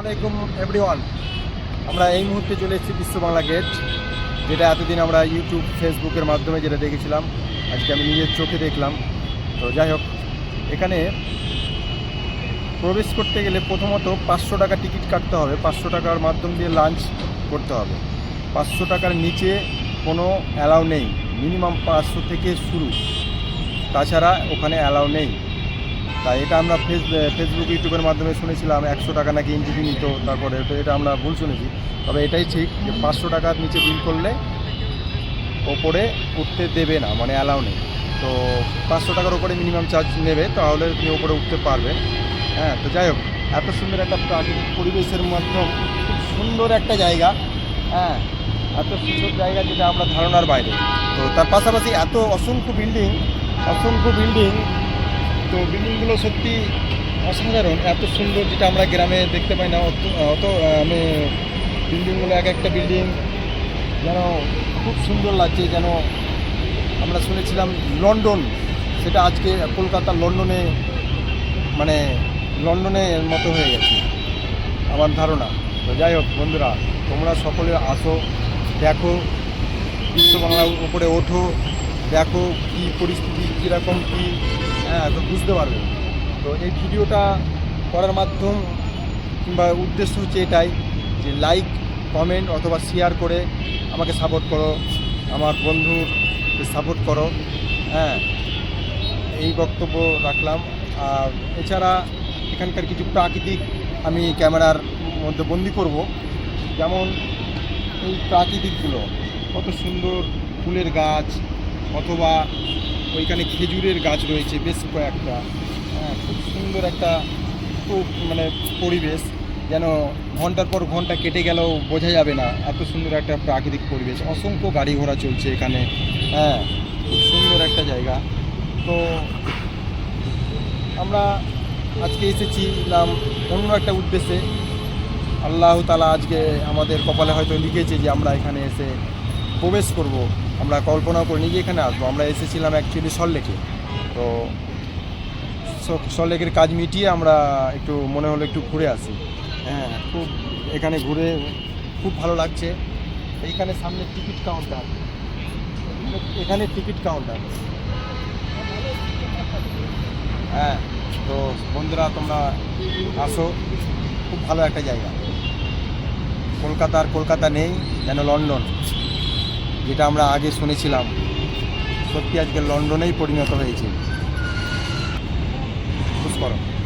আলাইকুম এভরিওয়ান আমরা এই মুহূর্তে চলে এসেছি বিশ্ব বাংলা গেট, যেটা এতদিন আমরা ইউটিউব ফেসবুকের মাধ্যমে যেটা দেখেছিলাম, আজকে আমি নিজের চোখে দেখলাম। তো যাই হোক, এখানে প্রবেশ করতে গেলে প্রথমত পাঁচশো টাকা টিকিট কাটতে হবে, পাঁচশো টাকার মাধ্যম দিয়ে লাঞ্চ করতে হবে। পাঁচশো টাকার নিচে কোনো অ্যালাউ নেই মিনিমাম পাঁচশো থেকে শুরু। তাছাড়া ওখানে অ্যালাউ নেই। তাই এটা আমরা ফেস ফেসবুক ইউটিউবের মাধ্যমে শুনেছিলাম, একশো টাকা নাকি এন্ট্রি নিত, তারপরে তো এটা আমরা ভুল শুনেছি। তবে এটাই ঠিক যে পাঁচশো টাকার নিচে বিল করলে ওপরে উঠতে দেবে না মানে অ্যালাউ নেই। তো পাঁচশো টাকার ওপরে মিনিমাম চার্জ নেবে, তাহলে তুমি ওপরে উঠতে পারবে। হ্যাঁ তো যাই হোক, এত সুন্দর একটা প্রাকৃতিক পরিবেশের মাধ্যম খুব সুন্দর একটা জায়গা। হ্যাঁ এত সুন্দর জায়গা যেটা আমরা ধারণার বাইরে। তো তার পাশাপাশি এত অসংখ্য বিল্ডিং অসংখ্য বিল্ডিং তো বিল্ডিংগুলো সত্যি অসাধারণ। এত সুন্দর যেটা আমরা গ্রামে দেখতে পাই না, অত অত আমি বিল্ডিংগুলো এক একটা বিল্ডিং যেন খুব সুন্দর লাগছে, যেন আমরা শুনেছিলাম লন্ডন, সেটা আজকে কলকাতা লন্ডনে মানে লন্ডনের মতো হয়ে গেছে, আমার ধারণা। তো যাই হোক বন্ধুরা, তোমরা সকলে আসো, দেখো বিশ্ব বাংলার উপরে ওঠো, দেখো কী পরিস্থিতি, কীরকম কী হ্যাঁ তো বুঝতে পারবে তো এই ভিডিওটা করার মাধ্যম কিংবা উদ্দেশ্য হচ্ছে এটাই যে লাইক কমেন্ট অথবা শেয়ার করে আমাকে সাপোর্ট করো, আমার বন্ধুর সাপোর্ট করো। হ্যাঁ এই বক্তব্য রাখলাম। আর এছাড়া এখানকার কিছু প্রাকৃতিক আমি ক্যামেরার মধ্যে বন্দি করব। যেমন এই প্রাকৃতিকগুলো, কত সুন্দর ফুলের গাছ অথবা ওইখানে খেজুরের গাছ রয়েছে বেশ কয়েকটা। হ্যাঁ খুব সুন্দর একটা খুব মানে পরিবেশ। যেন ঘণ্টার পর ঘণ্টা কেটে গেলেও বোঝা যাবে না এত সুন্দর একটা প্রাকৃতিক পরিবেশ। অসংখ্য গাড়ি ঘোড়া চলছে এখানে। হ্যাঁ খুব সুন্দর একটা জায়গা। তো আমরা আজকে এসেছিলাম অন্য একটা উদ্দেশ্যে। আল্লাহ তালা আজকে আমাদের কপালে হয়তো লিখেছে যে আমরা এখানে এসে প্রবেশ করব। আমরা কল্পনা করিনি যে এখানে আসব। আমরা এসেছিলাম অ্যাকচুয়ালি সল্লেকে তো সল্লেকের কাজ মিটিয়ে আমরা একটু, মনে হলো একটু ঘুরে আসি। হ্যাঁ খুব এখানে ঘুরে খুব ভালো লাগছে। এইখানে সামনে টিকিট কাউন্টার এখানে টিকিট কাউন্টার হ্যাঁ তো বন্ধুরা, তোমরা আসো। খুব ভালো একটা জায়গা। কলকাতার কলকাতা নেই, যেন লন্ডন। যেটা আমরা আগে শুনেছিলাম। সত্যি আজকে লন্ডনেই পরিণত হয়েছে। খুশ করো।